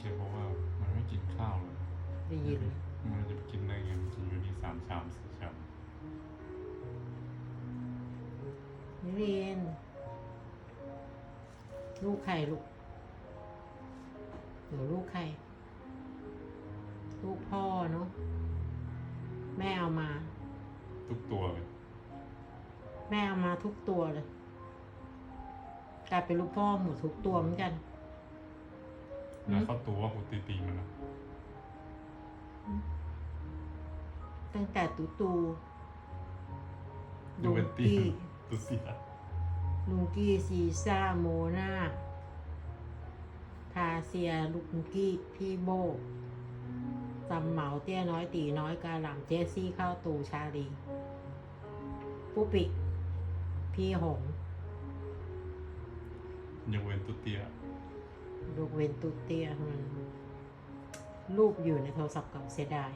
แพราะว่ามันไม่กินข้าวเลยได้ยิน มันจะไปกินอะไรกันกินอยู่นี่สามชามสี่ชามนิรินลูกใครลูกหนูลูกใคร ลูกพ่อเนาะแม่เอามา ทุกตัวเลย แม่เอามาทุกตัวเลยกลายเป็นลูกพ่อหมดทุกตัวเหมือนกัน อืมนะเข้าตัวว่ากูตีตีมันนะตั้งแต่ตูตูยูเวนตี้ตุเสียลุงกี้ซีซ่าโมนาทาเซียลุงกี้พี่โบจำเหมาเตี้ยน้อยตีน้อยกาหลังเจสซี่เข้าตูชาลีปุ๊ปิกพี่หงยกเว้นตุเตีย ลูกเวนตุเตียรูปอยู่ในโทรศัพท์เกับเสียดาย